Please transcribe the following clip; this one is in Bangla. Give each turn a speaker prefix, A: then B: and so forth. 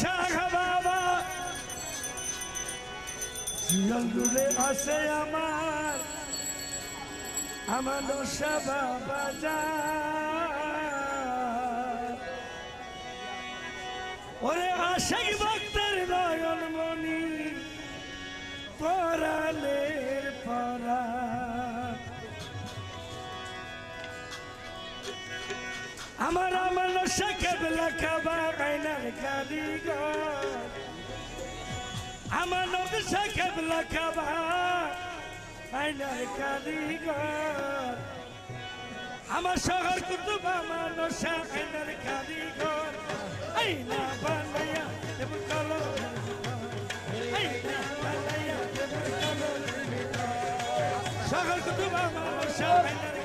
A: শাহ বাবা দূরে আছে আমার। আমার বাবা ওরে আশেক ভক্তের নয়ন মনি পরালের পরা। আমার আমার নশাকে লেখা কারিগর আমার নশাকে লেখা বা আইনার কারিগর আমার শহর কুতুব আমার নশা আইনার কারিগর আইনা বানায়া দেব কলম আইনা বানায়া দেব কলম শহর কুতুব আমার নশা আইনার